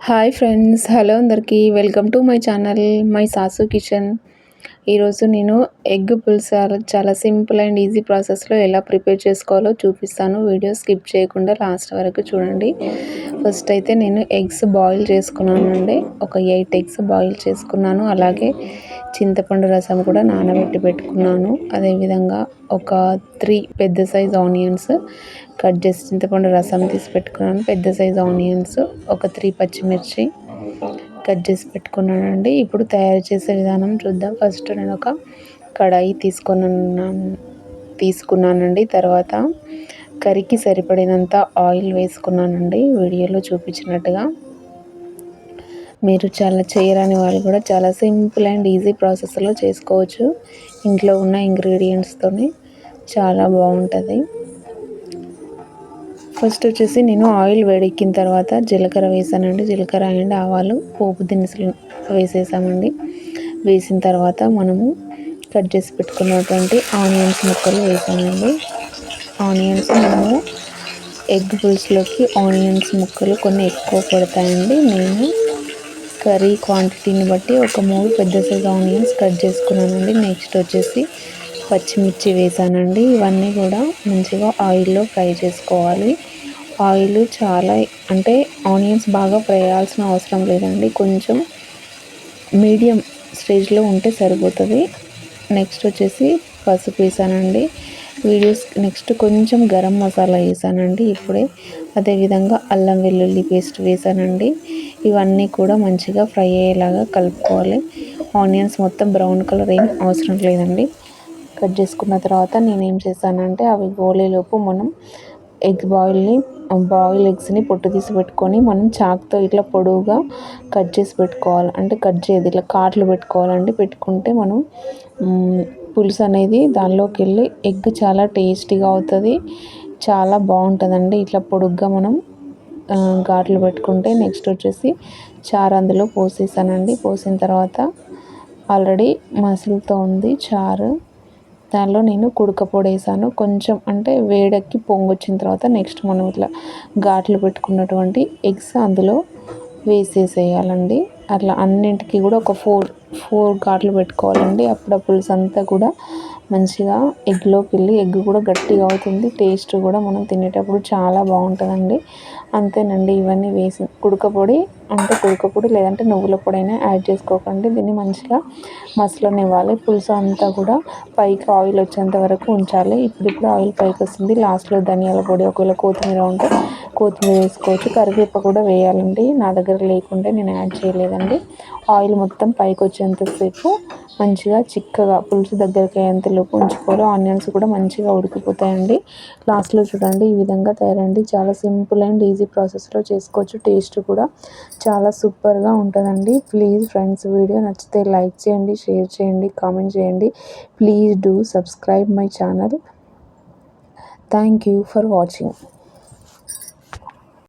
Hi friends hello అందరికీ. Welcome to my channel my Sasu kitchen. ఈరోజు నేను egg పులుసు చాలా సింపుల్ అండ్ ఈజీ ప్రాసెస్లో ఎలా ప్రిపేర్ చేసుకోవాలో చూపిస్తాను. వీడియో స్కిప్ చేయకుండా లాస్ట్ వరకు చూడండి. ఫస్ట్ అయితే నేను ఎగ్స్ బాయిల్ చేసుకున్నానండి. ఒక ఎయిట్ ఎగ్స్ బాయిల్ చేసుకున్నాను. అలాగే చింతపండు రసం కూడా నానబెట్టి పెట్టుకున్నాను. అదేవిధంగా ఒక త్రీ పెద్ద సైజ్ ఆనియన్స్ కట్ చేసి చింతపండు రసం తీసి పెట్టుకున్నాను. పెద్ద సైజ్ ఆనియన్స్ ఒక త్రీ పచ్చిమిర్చి కట్ చేసి పెట్టుకున్నానండి. ఇప్పుడు తయారు చేసే విధానం చూద్దాం. ఫస్ట్ నేను ఒక కడాయి తీసుకున్నాను తీసుకున్నానండి. తర్వాత కర్రీకి సరిపడినంత ఆయిల్ వేసుకున్నానండి. వీడియోలో చూపించినట్టుగా. మీరు చాలా చేయరాని వాళ్ళు కూడా చాలా సింపుల్ అండ్ ఈజీ ప్రాసెస్లో చేసుకోవచ్చు. ఇంట్లో ఉన్న ఇంగ్రీడియంట్స్తోనే చాలా బాగుంటుంది. ఫస్ట్ వచ్చేసి నేను ఆయిల్ వేడెక్కిన తర్వాత జీలకర్ర వేసానండి. జీలకర్ర అండ్ ఆవాలు పోపు దినుసులు వేసేసామండి. వేసిన తర్వాత మనము కట్ చేసి పెట్టుకున్నటువంటి ఆనియన్స్ ముక్కలు వేసానండి ఆనియన్స్ మనము ఎగ్ పులుసులోకి ఆనియన్స్ ముక్కలు కొన్ని ఎక్కువ పడతాయండి. నేను కర్రీ క్వాంటిటీని బట్టి ఒక మూడు పెద్ద సైజ్ ఆనియన్స్ కట్ చేసుకున్నానండి. నెక్స్ట్ వచ్చేసి పచ్చిమిర్చి వేసానండి. ఇవన్నీ కూడా మంచిగా ఆయిల్లో ఫ్రై చేసుకోవాలి. ఆయిల్ చాలా అంటే ఆనియన్స్ బాగా ఫ్రై అవ్వాల్సిన అవసరం లేదండి. కొంచెం మీడియం స్టేజ్లో ఉంటే సరిపోతుంది. నెక్స్ట్ వచ్చేసి పసుపు వేసానండి. వీడియోస్ నెక్స్ట్ కొంచెం గరం మసాలా వేసానండి. ఇప్పుడే అదేవిధంగా అల్లం వెల్లుల్లి పేస్ట్ వేసానండి. ఇవన్నీ కూడా మంచిగా ఫ్రై అయ్యేలాగా కలుపుకోవాలి. ఆనియన్స్ మొత్తం బ్రౌన్ కలర్ ఏం అవసరం లేదండి. కట్ చేసుకున్న తర్వాత నేనేం చేశానంటే అవి గోలేలోపు మనం ఎగ్ బాయిల్ని బాయిల్ ఎగ్స్ని పొట్టు తీసి పెట్టుకొని మనం చాక్తో ఇట్లా పొడవుగా కట్ చేసి పెట్టుకోవాలి. అంటే కట్ చేయదు ఇట్లా కాట్లు పెట్టుకోవాలండి. పెట్టుకుంటే మనం పులుసు అనేది దానిలోకి వెళ్ళి ఎగ్ చాలా టేస్టీగా అవుతుంది. చాలా బాగుంటుందండి. ఇట్లా పొడుగ్గా మనం ఘాట్లు పెట్టుకుంటే నెక్స్ట్ వచ్చేసి చారు అందులో పోసేసానండి. పోసిన తర్వాత ఆల్రెడీ మసులుతో ఉంది చారు. దానిలో నేను కుడక పొడి వేసాను. కొంచెం అంటే వేడెక్కి పొంగొచ్చిన తర్వాత నెక్స్ట్ మనం ఇట్లా ఘాట్లు పెట్టుకున్నటువంటి ఎగ్స్ అందులో వేసేసేయాలండి. అట్లా అన్నింటికి కూడా ఒక ఫోర్ ఫోర్ ఘాట్లు పెట్టుకోవాలండి. అప్పుడు ఆ పులుసు అంతా కూడా మంచిగా ఎగ్లోకి వెళ్ళి ఎగ్ కూడా గట్టిగా అవుతుంది. టేస్ట్ కూడా మనం తినేటప్పుడు చాలా బాగుంటుందండి. అంతేనండి ఇవన్నీ వేసి కుడక పొడి అంటే కుడక పొడి లేదంటే నువ్వుల పొడి అయినా యాడ్ చేసుకోకండి. దీన్ని మంచిగా మసలనివ్వాలి. పులుసు అంతా కూడా పైకి ఆయిల్ వచ్చేంత వరకు ఉంచాలి. ఇప్పుడు ఇప్పుడు ఆయిల్ పైకి వస్తుంది. లాస్ట్లో ధనియాల పొడి ఒకవేళ కొత్తిమీర ఉంటే కొత్తిమీర వేసుకోవచ్చు. కరివేప కూడా వేయాలండి. నా దగ్గర లేకుంటే నేను యాడ్ చేయలేదండి. ఆయిల్ మొత్తం పైకి వచ్చేంతసేపు మంచిగా చిక్కగా పులుసు దగ్గరికి అయ్యేంతలోపు ఉంచుకోవాలి. ఆనియన్స్ కూడా మంచిగా ఉడికిపోతాయండి. లాస్ట్లో చూడండి ఈ విధంగా తయారండి. చాలా సింపుల్ అండ్ ఈజీ ప్రాసెస్లో చేసుకోవచ్చు. టేస్ట్ కూడా చాలా సూపర్గా ఉంటుందండి. ప్లీజ్ ఫ్రెండ్స్ వీడియో నచ్చితే లైక్ చేయండి షేర్ చేయండి కామెంట్ చేయండి. Please do subscribe my channel thank you for watching